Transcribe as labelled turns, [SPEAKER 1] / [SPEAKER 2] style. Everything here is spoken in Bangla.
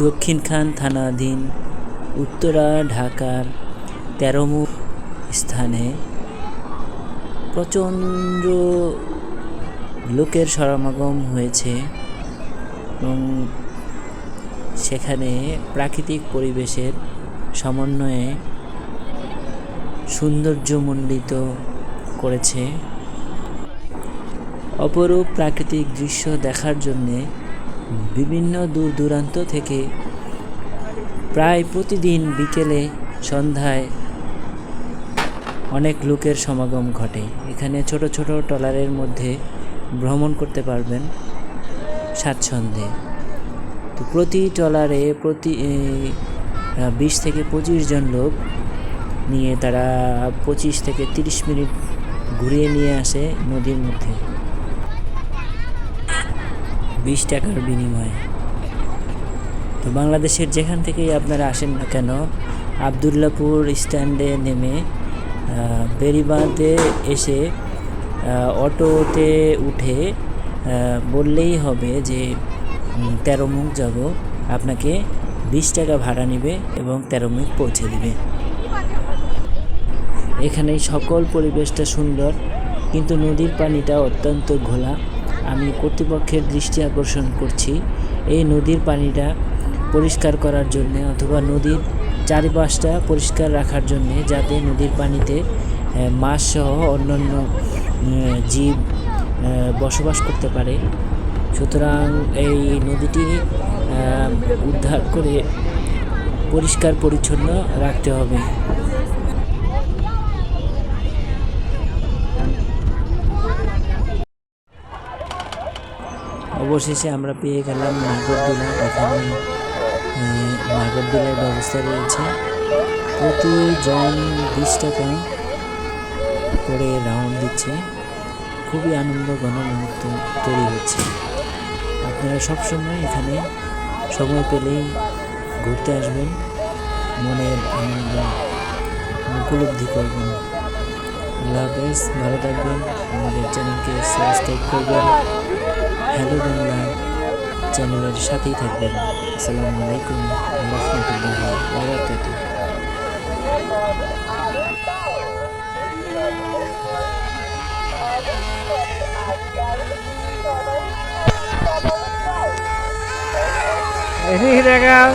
[SPEAKER 1] দক্ষিণখান থানাধীন উত্তরা ঢাকার তেরোমুখ স্থানে প্রচণ্ড লোকের সমাগম হয়েছে এবং সেখানে প্রাকৃতিক পরিবেশের সমন্বয়ে সৌন্দর্যমণ্ডিত করেছে। অপরূপ প্রাকৃতিক দৃশ্য দেখার জন্যে বিভিন্ন দূর দূরান্ত থেকে প্রায় প্রতিদিন বিকেলে সন্ধ্যায় অনেক লোকের সমাগম ঘটে। এখানে ছোট ছোট ট্রলারের মধ্যে ভ্রমণ করতে পারবেন স্বাচ্ছন্দ্যে তো প্রতি ট্রলারে প্রতি বিশ থেকে পঁচিশ জন লোক নিয়ে তারা পঁচিশ থেকে তিরিশ মিনিট ঘুরিয়ে নিয়ে আসে নদীর মধ্যে। বিশ টাকার বিনিময়ে। তো বাংলাদেশের যেখান থেকেই আপনারা আসেন না কেন, আবদুল্লাপুর স্ট্যান্ডে নেমে বেরিবাঁধে এসে অটোতে উঠে বললেই হবে যে তেরো মুখ যাব আপনাকে বিশ টাকা ভাড়া নেবে এবং তেরো মুখ পৌঁছে দিবে। এখানে সকল পরিবেশটা সুন্দর কিন্তু নদীর পানিটা অত্যন্ত ঘোলা। আমি কর্তৃপক্ষের দৃষ্টি আকর্ষণ করছি। এই নদীর পানিটা পরিষ্কার করার জন্য অথবা নদীর চারিপাশটা পরিষ্কার রাখার জন্যে যাতে নদীর পানিতে আহ, মাছ সহ অন্যান্য জীব বসবাস করতে পারে। সুতরাং এই নদীটি উদ্ধার করে পরিষ্কার পরিচ্ছন্ন রাখতে হবে। অবশেষে আমরা পেয়ে গেলাম নাগরদোলা, এখানে নাগরদোলার ব্যবস্থা রয়েছে। প্রতিজন বিশ টাকা করে রাউন্ড দিচ্ছে। খুবই আনন্দ মুহূর্ত তৈরি হচ্ছে। আপনারা সবসময় এখানে সময় পেলেই ঘুরতে আসবেন। মনের আনন্দ, উপলব্ধি করবেন। আল্লাহ হাফেজ, ভালো থাকবেন। আমাদের চ্যানেলকে সাবস্ক্রাইব করবেন। হ্যালো বাংলা চ্যানেলের সাথেই থাকবেন। আসসালামু আলাইকুম রহমতুল্লাহ বারাকাতুহ
[SPEAKER 2] Ini kita kan